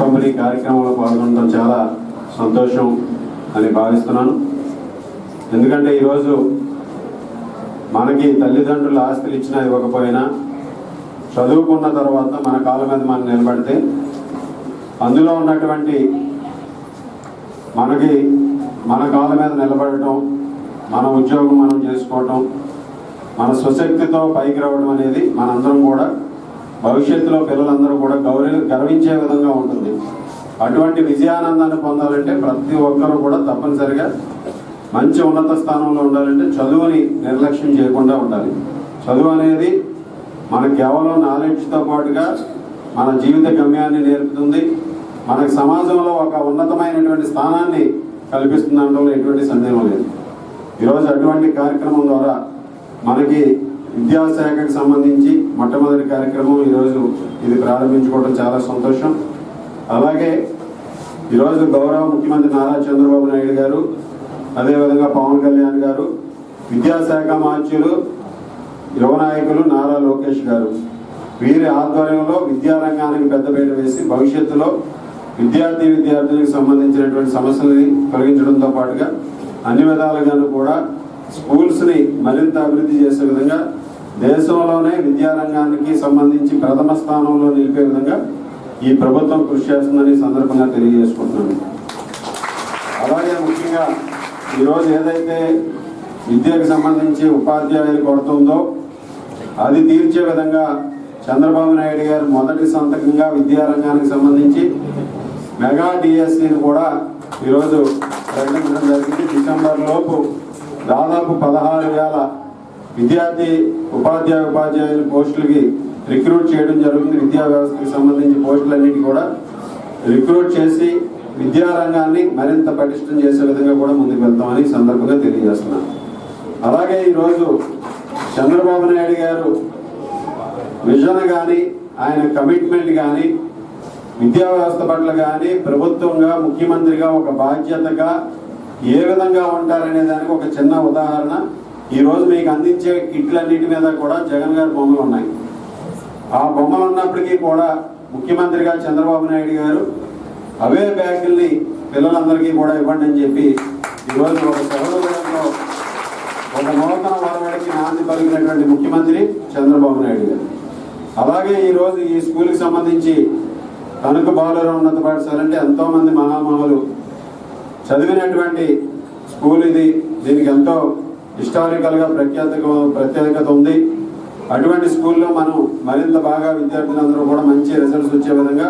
పంపిణీ కార్యక్రమంలో పాల్గొనడం చాలా సంతోషం అని భావిస్తున్నాను. ఎందుకంటే ఈరోజు మనకి తల్లిదండ్రులు ఆస్తులు ఇచ్చినా ఇవ్వకపోయినా చదువుకున్న తర్వాత మన కాళ్ళ మీద మనం నిలబడితే అందులో ఉన్నటువంటి మనకి మన కాళ్ళ మీద నిలబడటం మన ఉద్యోగం మనం చేసుకోవటం మన స్వశక్తితో పైకి రావడం అనేది మనందరం కూడా భవిష్యత్తులో పిల్లలందరూ కూడా గౌరవ గర్వించే విధంగా ఉంటుంది. అటువంటి విజయానందాన్ని పొందాలంటే ప్రతి ఒక్కరూ కూడా తప్పనిసరిగా మంచి ఉన్నత స్థానంలో ఉండాలంటే చదువుని నిర్లక్ష్యం చేయకుండా ఉండాలి. చదువు అనేది మన కేవలం నాలెడ్జ్తో పాటుగా మన జీవిత గమ్యాన్ని నేర్పుతుంది. మనకు సమాజంలో ఒక ఉన్నతమైనటువంటి స్థానాన్ని కల్పిస్తుంది అనడంలో ఎటువంటి సందేహం లేదు. ఈరోజు అటువంటి కార్యక్రమం ద్వారా మనకి విద్యాశాఖకు సంబంధించి మొట్టమొదటి కార్యక్రమం ఈరోజు ఇది ప్రారంభించుకోవడం చాలా సంతోషం. అలాగే ఈరోజు గౌరవ ముఖ్యమంత్రి నారా చంద్రబాబు నాయుడు గారు అదేవిధంగా పవన్ కళ్యాణ్ గారు విద్యాశాఖ మార్చులు యువ నాయకులు నారా లోకేష్ గారు. వీరి ఆధ్వర్యంలో విద్యారంగానికి పెద్దపీట వేసి భవిష్యత్తులో విద్యార్థి విద్యార్థులకు సంబంధించినటువంటి సమస్యలని తొలగించడంతో పాటుగా అన్ని విధాలుగాను కూడా స్కూల్స్ని మరింత అభివృద్ధి చేసే విధంగా దేశంలోనే విద్యారంగానికి సంబంధించి ప్రథమ స్థానంలో నిలిపే విధంగా ఈ ప్రభుత్వం కృషి చేస్తుందని సందర్భంగా తెలియజేసుకుంటున్నాను. అలాగే ముఖ్యంగా ఈరోజు ఏదైతే విద్యకు సంబంధించి ఉపాధ్యాయులు కొడుతుందో అది తీర్చే విధంగా చంద్రబాబు నాయుడు గారు మొదటి సంతకంగా విద్యారంగానికి సంబంధించి మెగా డిఎస్సిని కూడా ఈరోజు ప్రకటించడం జరిగింది. డిసెంబర్ లోపు దాదాపు పదహారు వేల విద్యార్థి ఉపాధ్యాయ ఉపాధ్యాయుల పోస్టులకి రిక్రూట్ చేయడం జరుగుతుంది. విద్యా వ్యవస్థకి సంబంధించి పోస్టులన్నిటి కూడా రిక్రూట్ చేసి విద్యారంగాన్ని మరింత పటిష్టం చేసే విధంగా కూడా ముందుకు వెళ్తామని సందర్భంగా తెలియజేస్తున్నాను. అలాగే ఈరోజు చంద్రబాబు నాయుడు గారు విజన్ కానీ ఆయన కమిట్మెంట్ కానీ విద్యా వ్యవస్థ పట్ల కానీ ప్రభుత్వంగా ముఖ్యమంత్రిగా ఒక బాధ్యతగా ఏ విధంగా ఉంటారనే దానికి ఒక చిన్న ఉదాహరణ ఈ రోజు మీకు అందించే కిట్లన్నిటి మీద కూడా జగన్ గారి బొమ్మలు ఉన్నాయి ఆ బొమ్మలు ఉన్నప్పటికీ కూడా ముఖ్యమంత్రిగా చంద్రబాబు నాయుడు గారు అవే బ్యాగుల్ని పిల్లలందరికీ కూడా ఇవ్వండి అని చెప్పి ఈరోజు ఒక సహోదరంలో ఒక నూతన వరవడికి నాంది పలికినటువంటి ముఖ్యమంత్రి చంద్రబాబు నాయుడు గారు. అలాగే ఈరోజు ఈ స్కూల్కి సంబంధించి తణుకు బాలుర ఉన్నత పాఠశాల అంటే ఎంతోమంది మహామహులు చదివినటువంటి స్కూల్ ఇది. దీనికి ఎంతో హిస్టారికల్గా ప్రఖ్యాత ప్రత్యేకత ఉంది. అటువంటి స్కూల్లో మనం మరింత బాగా విద్యార్థులందరూ కూడా మంచి రిజల్ట్స్ వచ్చే విధంగా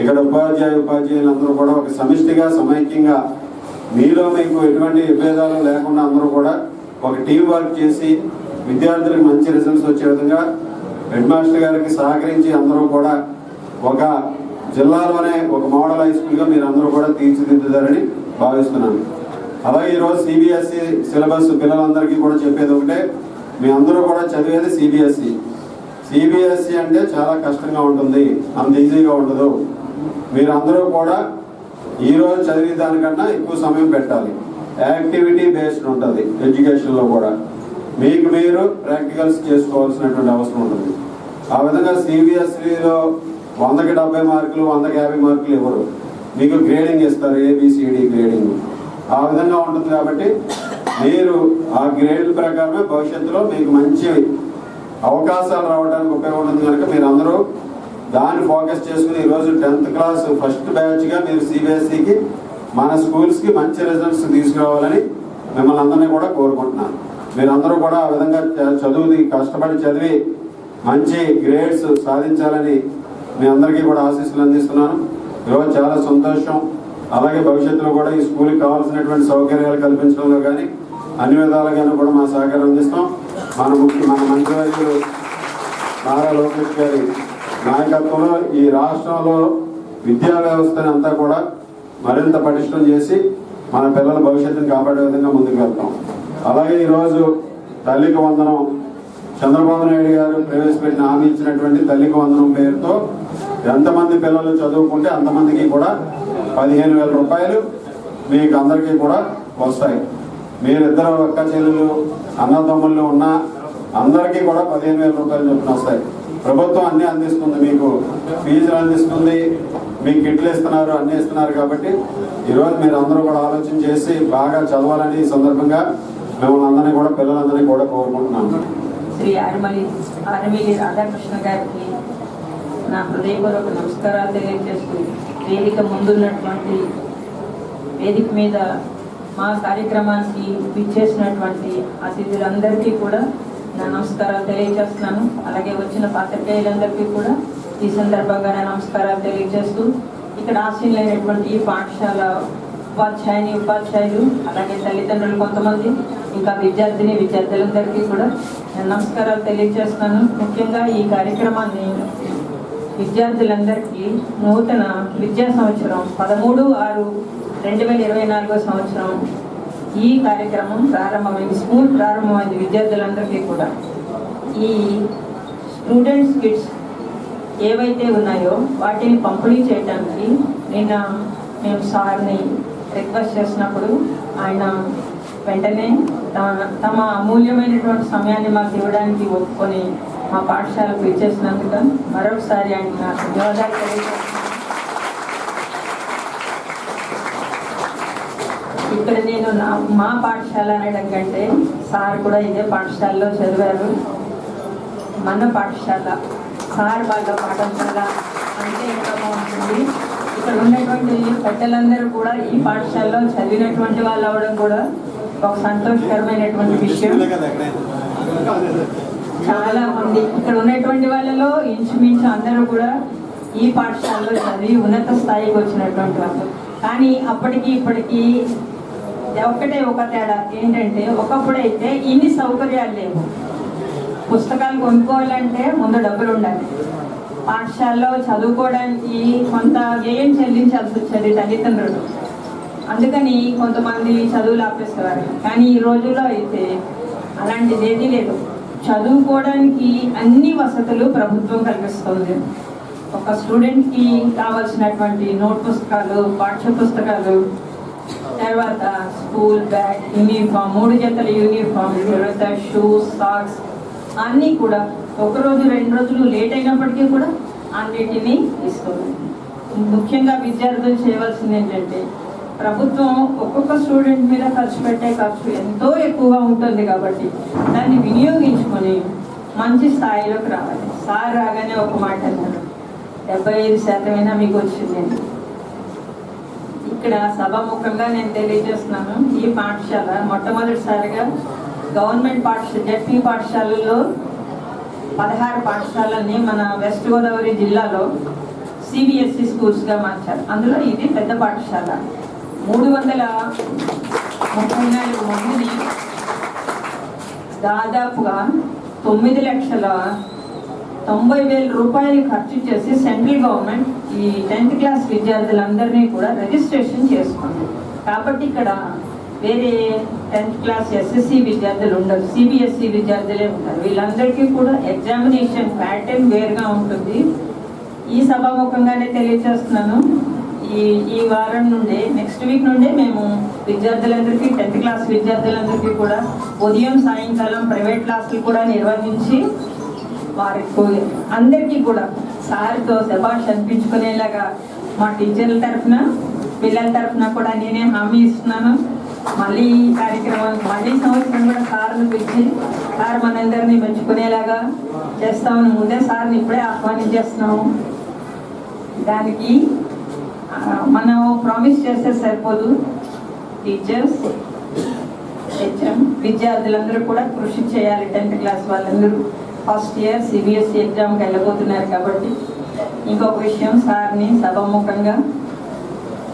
ఇక్కడ ఉపాధ్యాయ ఉపాధ్యాయులందరూ కూడా ఒక సమిష్టిగా సమైక్యంగా మీలో మీకు ఎటువంటి విభేదాలు లేకుండా అందరూ కూడా ఒక టీం వర్క్ చేసి విద్యార్థులకు మంచి రిజల్ట్స్ వచ్చే విధంగా హెడ్ మాస్టర్ గారికి సహకరించి అందరూ కూడా ఒక జిల్లాలోనే ఒక మోడల్ హై స్కూల్గా మీరు అందరూ కూడా తీర్చిదిద్దుతారని భావిస్తున్నాను. అలాగే ఈరోజు సిబిఎస్ఈ సిలబస్ పిల్లలందరికీ కూడా చెప్పేది ఒకటే మీ అందరూ కూడా చదివేది సిబిఎస్ఈ. సిబిఎస్ఈ అంటే చాలా కష్టంగా ఉంటుంది అంత ఈజీగా ఉండదు. మీరందరూ కూడా ఈరోజు చదివిన చదివే దానికన్నా ఎక్కువ సమయం పెట్టాలి. యాక్టివిటీ బేస్డ్ ఉంటుంది ఎడ్యుకేషన్లో కూడా. మీకు మీరు ప్రాక్టికల్స్ చేసుకోవాల్సినటువంటి అవసరం ఉంటుంది. ఆ విధంగా సిబిఎస్ఈలో వందకి డెబ్బై మార్కులు వందకి యాభై మార్కులు ఇవ్వరు మీకు గ్రేడింగ్ ఇస్తారు ఏబిసిడి గ్రేడింగ్. ఆ విధంగా ఉంటుంది కాబట్టి మీరు ఆ గ్రేడ్ల ప్రకారమే భవిష్యత్తులో మీకు మంచి అవకాశాలు రావడానికి ఉపయోగపడుతుంది కనుక మీరు అందరూ దాన్ని ఫోకస్ చేసుకుని ఈరోజు టెన్త్ క్లాస్ ఫస్ట్ బ్యాచ్గా మీరు సిబిఎస్ఈకి మన స్కూల్స్కి మంచి రిజల్ట్స్ తీసుకురావాలని మిమ్మల్ని అందరినీ కూడా కోరుకుంటున్నాను. మీరందరూ కూడా ఆ విధంగా చ- చదువుని కష్టపడి చదివి మంచి గ్రేడ్స్ సాధించాలని మీ అందరికీ కూడా ఆశీస్సులు అందిస్తున్నాను. ఈరోజు చాలా సంతోషం. అలాగే భవిష్యత్తులో కూడా ఈ స్కూల్కి కావాల్సినటువంటి సౌకర్యాలు కల్పించడంలో కానీ అన్ని విధాలుగానూ కూడా మా సహకారం అందిస్తాం. మన ముఖ్య మన మంత్రివర్యులు నారా లోకేష్ గారి నాయకత్వంలో ఈ రాష్ట్రంలో విద్యా వ్యవస్థని అంతా కూడా మరింత పటిష్టం చేసి మన పిల్లల భవిష్యత్తుని కాపాడే విధంగా ముందుకు వెళ్తాం. అలాగే ఈరోజు తల్లికి వందనం. చంద్రబాబు నాయుడు గారు ప్రవేశపెట్టిన హామీ ఇచ్చినటువంటి తల్లికి వందనం పేరుతో ఎంతమంది పిల్లలు చదువుకుంటే అంతమందికి కూడా పదిహేను వేల రూపాయలు మీకు అందరికీ కూడా వస్తాయి. మీరిద్దరు ఒక్క చెల్లెలు అన్నదమ్ముళ్ళు ఉన్న అందరికీ కూడా పదిహేను వేల రూపాయలు చొప్పున వస్తాయి. ప్రభుత్వం అన్ని అందిస్తుంది మీకు. ఫీజులు అందిస్తుంది. మీకు కిట్లు ఇస్తున్నారు అన్ని ఇస్తున్నారు కాబట్టి ఈరోజు మీరు అందరూ కూడా ఆలోచన చేసి బాగా చదవాలని ఈ సందర్భంగా మిమ్మల్ని అందరినీ కూడా పిల్లలందరినీ కూడా కోరుకుంటున్నాను. శ్రీ ఆర్మలి ఆర్మిలి రాధాకృష్ణ గారికి నా హృదయపూర్వక నమస్కారాలు తెలియజేస్తూ వేదిక ముందున్నటువంటి వేదిక మీద మా కార్యక్రమానికి విచ్చేసినటువంటి అతిథులందరికీ కూడా నా నమస్కారాలు తెలియజేస్తున్నాను. అలాగే వచ్చిన పాత్రికేయులందరికీ కూడా ఈ సందర్భంగా నా నమస్కారాలు తెలియజేస్తూ ఇక్కడ ఆశీనులైనటువంటి ఈ పాఠశాల ఉపాధ్యాయుని ఉపాధ్యాయులు అలాగే తల్లిదండ్రులు కొంతమంది ఇంకా విద్యార్థిని విద్యార్థులందరికీ కూడా నేను నమస్కారాలు తెలియజేస్తున్నాను. ముఖ్యంగా ఈ కార్యక్రమాన్ని విద్యార్థులందరికీ నూతన విద్యా సంవత్సరం పదమూడు ఆరు రెండు వేల ఇరవై నాలుగో సంవత్సరం ఈ కార్యక్రమం ప్రారంభమైంది. స్కూల్ ప్రారంభమైంది విద్యార్థులందరికీ కూడా. ఈ స్టూడెంట్స్ కిట్స్ ఏవైతే ఉన్నాయో వాటిని పంపిణీ చేయడానికి నిన్న మేము సార్ని రిక్వెస్ట్ చేసినప్పుడు ఆయన వెంటనే తమ తమ అమూల్యమైనటువంటి సమయాన్ని మాకు ఇవ్వడానికి ఒప్పుకొని మా పాఠశాలకు ఇచ్చేసినందుకు మరొకసారి ఆయన నాకు ధన్యవాదాలు తెలియజేస్తున్నాను. ఇక్కడ నేను నా మా పాఠశాల అనడం కంటే సార్ కూడా ఇదే పాఠశాలలో చదివారు. మన పాఠశాల సార్ వాళ్ళ పాఠశాల అంటే ఇంకా బాగుంటుంది? ఇక్కడ ఉన్నటువంటి పెద్దలందరూ కూడా ఈ పాఠశాలలో చదివినటువంటి వాళ్ళు అవడం కూడా ఒక సంతోషకరమైనటువంటి విషయం. చాలా మంది ఇక్కడ ఉన్నటువంటి వాళ్ళలో ఇంచుమించు అందరూ కూడా ఈ పాఠశాలలో చదివి ఉన్నత స్థాయికి వచ్చినటువంటి వాళ్ళు. కానీ అప్పటికి ఇప్పటికీ ఒక్కటే ఒక తేడా. ఏంటంటే ఒకప్పుడైతే ఇన్ని సౌకర్యాలు లేవు. పుస్తకాలు కొనుక్కోవాలంటే ముందు డబ్బులు ఉండాలి పాఠశాలలో చదువుకోవడానికి కొంత వ్యయం చెల్లించాల్సి వచ్చేది తల్లిదండ్రులు. అందుకని కొంతమంది చదువులు ఆపేసేవారు. కానీ ఈ రోజుల్లో అయితే అలాంటిది ఏదీ లేదు. చదువుకోవడానికి అన్ని వసతులు ప్రభుత్వం కల్పిస్తుంది. ఒక స్టూడెంట్కి కావాల్సినటువంటి నోట్ పుస్తకాలు పాఠ్య పుస్తకాలు తర్వాత స్కూల్ బ్యాగ్ యూనిఫామ్ మూడు జతల యూనిఫామ్ తర్వాత షూస్ సాక్స్ అన్నీ కూడా ఒక రోజు రెండు రోజులు లేట్ అయినప్పటికీ కూడా అన్నిటినీ ఇస్తుంది. ముఖ్యంగా విద్యార్థులు చేయవలసింది ఏంటంటే ప్రభుత్వం ఒక్కొక్క స్టూడెంట్ మీద ఖర్చు పెట్టే ఖర్చు ఎంతో ఎక్కువగా ఉంటుంది కాబట్టి దాన్ని వినియోగించుకొని మంచి స్థాయిలోకి రావాలి. సార్ రాగానే ఒక మాట అన్నారు డెబ్బై ఐదు శాతమైనా మీకు వచ్చిందండి ఇక్కడ సభాముఖంగా నేను తెలియజేస్తున్నాను ఈ పాఠశాల మొట్టమొదటిసారిగా గవర్నమెంట్ పాఠశాల జడ్పీ పాఠశాలల్లో పదహారు పాఠశాలల్ని మన వెస్ట్ గోదావరి జిల్లాలో సిబిఎస్ఈ స్కూల్స్గా మార్చారు. అందులో ఇది పెద్ద పాఠశాల. మూడు వందల ముప్పై నాలుగు మందిని దాదాపుగా తొమ్మిది లక్షల తొంభై వేల రూపాయలు ఖర్చు చేసి సెంట్రల్ గవర్నమెంట్ ఈ టెన్త్ క్లాస్ విద్యార్థులందరినీ కూడా రిజిస్ట్రేషన్ చేసుకుంది. కాబట్టి ఇక్కడ వేరే టెన్త్ క్లాస్ ఎస్ఎస్సి విద్యార్థులు ఉండరు సిబిఎస్ఈ విద్యార్థులే ఉంటారు. వీళ్ళందరికీ కూడా ఎగ్జామినేషన్ ప్యాటర్న్ వేరుగా ఉంటుంది. ఈ సభాముఖంగానే తెలియజేస్తున్నాను ఈ ఈ వారం నుండే నెక్స్ట్ వీక్ నుండే మేము విద్యార్థులందరికీ టెన్త్ క్లాస్ విద్యార్థులందరికీ కూడా ఉదయం సాయంకాలం ప్రైవేట్ క్లాసులు కూడా నిర్వహించి వారికి అందరికీ కూడా సార్తో శబాష్ అనిపించుకునేలాగా మా టీచర్ల తరఫున పిల్లల తరఫున కూడా నేనే హామీ ఇస్తున్నాను. మళ్ళీ ఈ కార్యక్రమం మళ్ళీ సంవత్సరం కూడా సార్ను పిలిచి సార్ మనందరినీ మెచ్చుకునేలాగా చేస్తామని ముందే సార్ని ఇప్పుడే ఆహ్వానించేస్తున్నాము. దానికి మనం ప్రామిస్ చేస్తే సరిపోదు. టీచర్స్ హెచ్ఎం విద్యార్థులందరూ కూడా కృషి చేయాలి టెన్త్ క్లాస్ వాళ్ళందరూ. ఫస్ట్ ఇయర్ సిబిఎస్ఈ ఎగ్జామ్కి వెళ్ళబోతున్నారు కాబట్టి ఇంకొక విషయం సార్ని సభముఖంగా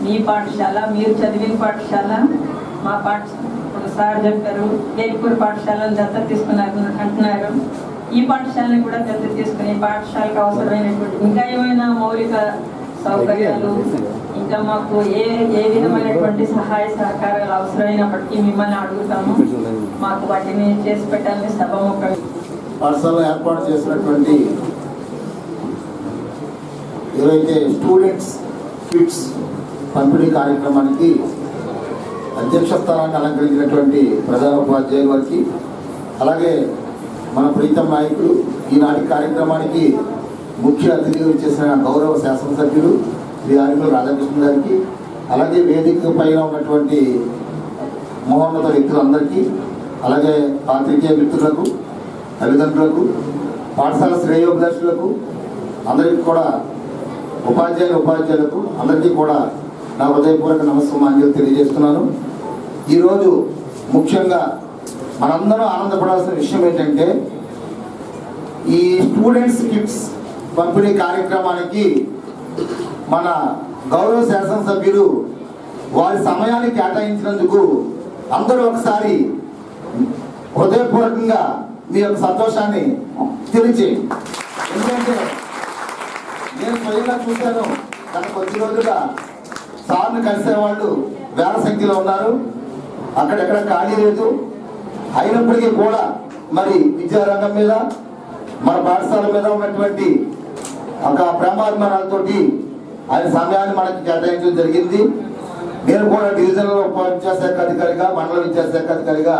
మీ పాఠశాల మీరు చదివిన పాఠశాల మా పాఠశాల సార్ చెప్పారు వేల్పూర్ పాఠశాలను దత్త తీసుకున్నారు అంటున్నారు. ఈ పాఠశాలని కూడా దత్త తీసుకుని పాఠశాలకు అవసరమైనటువంటి ఇంకా ఏమైనా మౌలిక సౌకర్యాలు ఇంకా మాకు ఏ ఏ విధమైనటువంటి సహాయ సహకారాలు అవసరమైనప్పటికీ మిమ్మల్ని అడుగుతాము. మాకు వాటిని చేసి పెట్టాలని సభముఖంగా పాఠశాలలో ఏర్పాటు చేసినటువంటి ఏవైతే స్టూడెంట్స్ కిట్స్ పంపిణీ కార్యక్రమానికి అధ్యక్ష స్థానాన్ని అలంకరించినటువంటి ప్రధాన ఉపాధ్యాయుల వారికి అలాగే మన ప్రీతం నాయకులు ఈనాటి కార్యక్రమానికి ముఖ్య అతిథిగా చేసిన గౌరవ శాసనసభ్యులు శ్రీ ఆర్మీల రాధాకృష్ణ గారికి అలాగే వేదిక పైన ఉన్నటువంటి మహోన్నత వ్యక్తులందరికీ అలాగే పాత్రికేయ మిత్రులకు తల్లిదండ్రులకు పాఠశాల శ్రేయోభిలాషులకు అందరికీ కూడా ఉపాధ్యాయులు ఉపాధ్యాయులకు అందరికీ కూడా నా హృదయపూర్వక నమస్కారం తెలియజేస్తున్నాను. ఈరోజు ముఖ్యంగా మనందరం ఆనందపడాల్సిన విషయం ఏంటంటే ఈ స్టూడెంట్స్ కిట్స్ పంపిణీ కార్యక్రమానికి మన గౌరవ శాసనసభ్యులు వారి సమయాన్ని కేటాయించినందుకు అందరూ ఒకసారి హృదయపూర్వకంగా మీ యొక్క సంతోషాన్ని తెలియచేయండి ఎందుకంటే నేను స్వయంగా చూశాను గత కొద్ది రోజులుగా సార్ని కలిసేవాళ్ళు వేల సంఖ్యలో ఉన్నారు. అక్కడెక్కడ ఖాళీ లేదు. అయినప్పటికీ కూడా మరి విద్యారంగం మీద మన పాఠశాల మీద ఉన్నటువంటి ఒక ప్రేమాభిమానాలతోటి ఆయన సమయాన్ని మనకి కేటాయించడం జరిగింది. నేను కూడా డివిజనల్ ఉప విద్యాశాఖ అధికారిగా మండల విద్యాశాఖ అధికారిగా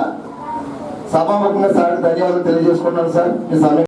సభాముఖంగా సార్ ధన్యవాదాలు తెలియజేసుకున్నాను సార్. మీ సమయం